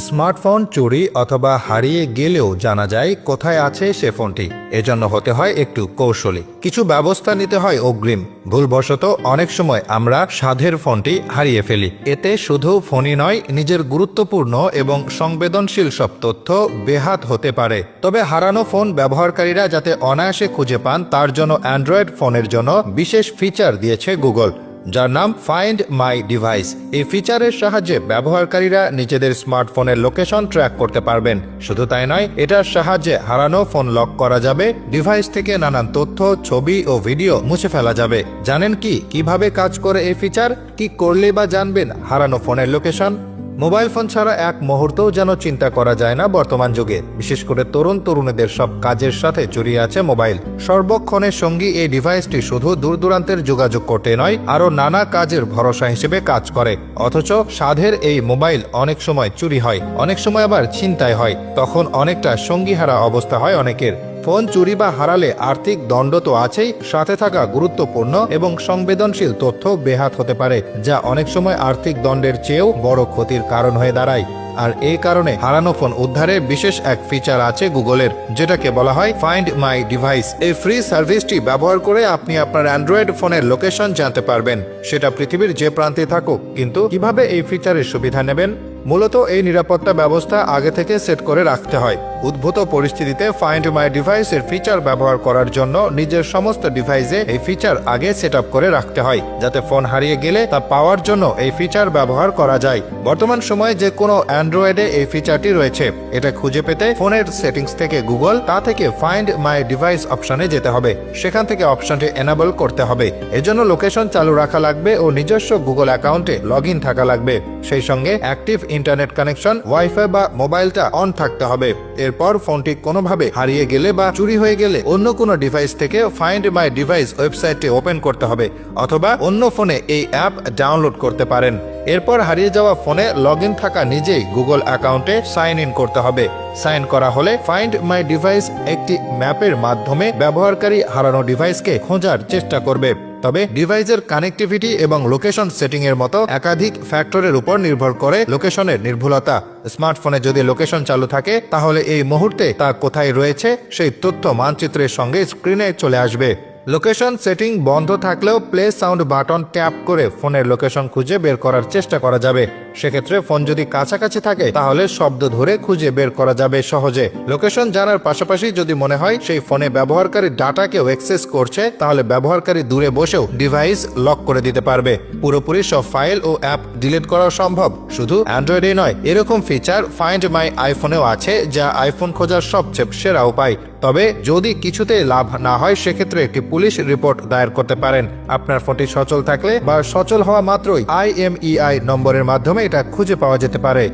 Smartphone চুরি অথবা হারিয়ে গেলেও জানা যায় কোথায় আছে সে ফোনটি। এজন্য হতে হয় একটু কৌশলী। কিছু ব্যবস্থা নিতে হয় অগ্রিম। ভুলবশত অনেক সময় আমরা সাধের ফোনটি হারিয়ে ফেলি। এতে শুধু ফোনই নয়, নিজের গুরুত্বপূর্ণ এবং সংবেদনশীল সব তথ্য বেহাত হতে পারে। তবে হারানো ফোন ব্যবহারকারীরা যাতে অনায়াসে খুঁজে পান, তার জন্য অ্যান্ড্রয়েড ফোনের জন্য বিশেষ ফিচার দিয়েছে গুগল। যার নাম ফাইন্ড মাই ডিভাইস এই ফিচারের সাহায্যে ব্যবহারকারীরা নিজেদের স্মার্টফোনের লোকেশন ট্র্যাক করতে পারবেন। শুধু তাই নয়, এটার সাহায্যে হারানো ফোন লক করা যাবে ডিভাইস থেকে নানান তথ্য, ছবি ও ভিডিও মুছে ফেলা যাবে। জানেন কি? কীভাবে কাজ করে এই ফিচার কি করলে বা জানবেন হারানো ফোনের লোকেশন মোবাইল ফোন ছাড়া এক মুহূর্তও যেন চিন্তা করা যায় না বর্তমান যুগে। বিশেষ করে তরুণ তরুণীদের সব কাজের সাথে জড়িয়ে আছে মোবাইল। সর্বক্ষণের সঙ্গী এই ডিভাইসটি শুধু দূর দূরান্তের যোগাযোগ করতে নয়, আরও নানা কাজের ভরসা হিসেবে কাজ করে। অথচ সাধের এই মোবাইল অনেক সময় চুরি হয়, অনেক সময় আবার ছিনতাই হয়। তখন অনেকটা সঙ্গীহারা অবস্থা হয় অনেকের। ফোন চুরি বা হারালে আর্থিক দণ্ড তো আছেই, সাথে থাকা গুরুত্বপূর্ণ এবং সংবেদনশীল তথ্য বেহাত হতে পারে, যা অনেক সময় আর্থিক দণ্ডের চেয়েও বড় ক্ষতির কারণ হয়ে দাঁড়ায়। আর এই কারণে হারানো ফোন উদ্ধারে বিশেষ এক ফিচার আছে গুগলের, যেটাকে বলা হয় ফাইন্ড মাই ডিভাইস এই ফ্রি সার্ভিসটি ব্যবহার করে আপনি আপনার অ্যান্ড্রয়েড ফোনের লোকেশন জানতে পারবেন। সেটা পৃথিবীর যে প্রান্তে থাকুক। কিন্তু কীভাবে এই ফিচারের সুবিধা নেবেন? মূলত এই নিরাপত্তা ব্যবস্থা আগে থেকে সেট করে রাখতে হয়। উদ্ভূত পরিস্থিতিতে ফাইন্ড মাই ডিভাইস এর ফিচার ব্যবহার করার জন্য নিজের সমস্ত ডিভাইসে এই ফিচার আগে সেট করে রাখতে হয়, যাতে ফোন হারিয়ে গেলে তা পাওয়ার জন্য এই ফিচার ব্যবহার করা যায়। বর্তমান সময়ে যে কোনো অ্যান্ড্রয়েডে এই ফিচারটি রয়েছে। এটা খুঁজে পেতে ফোনের সেটিংস থেকে গুগল তা থেকে ফাইন্ড মাই ডিভাইস অপশনে যেতে হবে। সেখান থেকে অপশনটি এনাবল করতে হবে। এজন্য লোকেশন চালু রাখা লাগবে ও নিজস্ব গুগল অ্যাকাউন্টে লগ থাকা লাগবে। সেই সঙ্গে অ্যাক্টিভ ইন্টারনেট কানেকশন ওয়াইফাই বা মোবাইলটা অন থাকতে হবে। এরপর ফোনটি কোনোভাবে হারিয়ে গেলে বা চুরি হয়ে গেলে অন্য কোনো ডিভাইস থেকে ফাইন্ড মাই ডিভাইস ওয়েবসাইটটি ওপেন করতে হবে অথবা অন্য ফোনে এই অ্যাপ ডাউনলোড করতে পারেন। এরপর হারিয়ে যাওয়া ফোনে লগ থাকা নিজেই গুগল অ্যাকাউন্টে সাইন ইন করতে হবে। সাইন করা হলে ফাইন্ড মাই ডিভাইস একটি ম্যাপের মাধ্যমে ব্যবহারকারী হারানো ডিভাইসকে খোঁজার চেষ্টা করবে। তবে ডিভাইসের কানেক্টিভিটি এবং লোকেশন সেটিং এর মতো একাধিক ফ্যাক্টরের উপর নির্ভর করে লোকেশনের নির্ভুলতা। স্মার্টফোনে যদি লোকেশন চালু থাকে, তাহলে এই মুহূর্তে তা কোথায় রয়েছে, সেই তথ্য মানচিত্রের সঙ্গে স্ক্রিনে চলে আসবে। লোকেশন সেটিং বন্ধ থাকলেও প্লে সাউন্ড বাটন ট্যাপ করে ফোনের লোকেশন খুঁজে বের করার চেষ্টা করা যাবে। সেক্ষেত্রে ফোন যদি কাছাকাছি থাকে, তাহলে শব্দ ধরে খুঁজে বের করা যাবে সহজে। লোকেশন জানার পাশাপাশি যদি মনে হয় সেই ফোনে ব্যবহারকারী ডাটাকেও অ্যাক্সেস করছে, তাহলে ব্যবহারকারী দূরে বসেও ডিভাইস লক করে দিতে পারবে। পুরোপুরি সব ফাইল ও অ্যাপ ডিলিট করা সম্ভব। শুধু অ্যান্ড্রয়েডে নয়, এরকম ফিচার ফাইন্ড মাই আইফোনেও আছে, যা আইফোন খোঁজার সবচেয়ে সেরা উপায়। তবে যদি কিছুতে লাভ না হয়, সেক্ষেত্রে একটি পুলিশ রিপোর্ট দায়ের করতে পারেন। আপনার ফোনটি সচল থাকলে বা সচল হওয়া মাত্রই আইএমইআই নম্বরের মাধ্যমে এটা খুঁজে পাওয়া যেতে পারে।